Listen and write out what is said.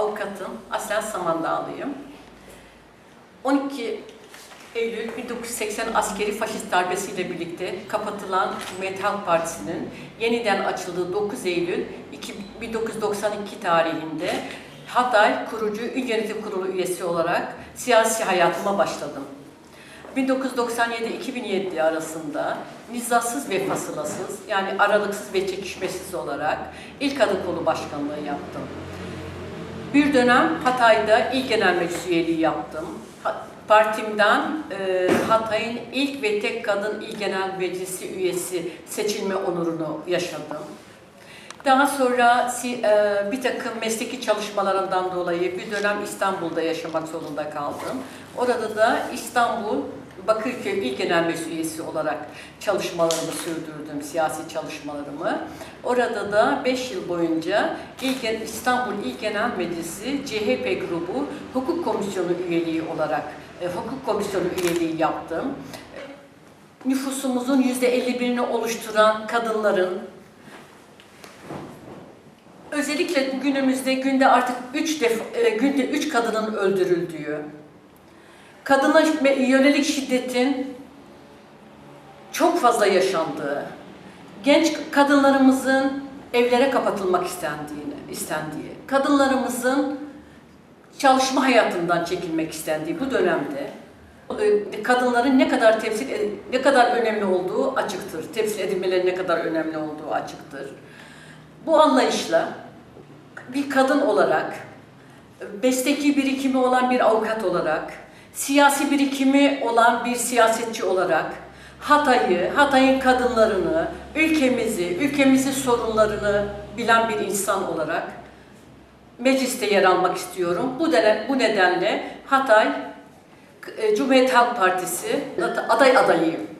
Avukatım, aslen Samandağlıyım. 12 Eylül 1980 askeri faşist darbesiyle birlikte kapatılan Cumhuriyet Halk Partisi'nin yeniden açıldığı 9 Eylül 1992 tarihinde Hatay Kurucu İl Yönetim Kurulu üyesi olarak siyasi hayatıma başladım. 1997-2007 arasında nizasız ve fasılasız yani aralıksız ve çekişmesiz olarak İl Kadın Kolu Başkanlığı yaptım. Bir dönem Hatay'da İl Genel Meclis üyeliği yaptım. Partimden e, Hatay'ın ilk ve tek kadın İl Genel Meclisi üyesi seçilme onurunu yaşadım. Daha sonra e, bir takım mesleki çalışmalarından dolayı bir dönem İstanbul'da yaşamak zorunda kaldım. Orada da İstanbul Bakırköy İl Genel Meclis üyesi olarak çalışmalarımı sürdürdüm, siyasi çalışmalarımı. Orada da 5 yıl boyunca İstanbul İl Genel Meclisi CHP grubu hukuk komisyonu üyeliği olarak e, hukuk komisyonu üyeliği yaptım. Nüfusumuzun %51'ini oluşturan kadınların Özellikle günümüzde günde artık üç def, e, günde üç kadının öldürüldüğü, kadına yönelik şiddetin çok fazla yaşandığı, genç kadınlarımızın evlere kapatılmak istendiğini, istendiği, kadınlarımızın çalışma hayatından çekilmek istendiği bu dönemde e, kadınların ne kadar temsil ed- ne kadar önemli olduğu açıktır. Temsil edilmeleri ne kadar önemli olduğu açıktır. Bu anlayışla bir kadın olarak, mesleki birikimi olan bir avukat olarak, siyasi birikimi olan bir siyasetçi olarak Hatay'ı, Hatay'ın kadınlarını, ülkemizi, ülkemizin sorunlarını bilen bir insan olarak mecliste yer almak istiyorum. Bu, dene- bu nedenle Hatay e, Cumhuriyet Halk Partisi aday adayıyım.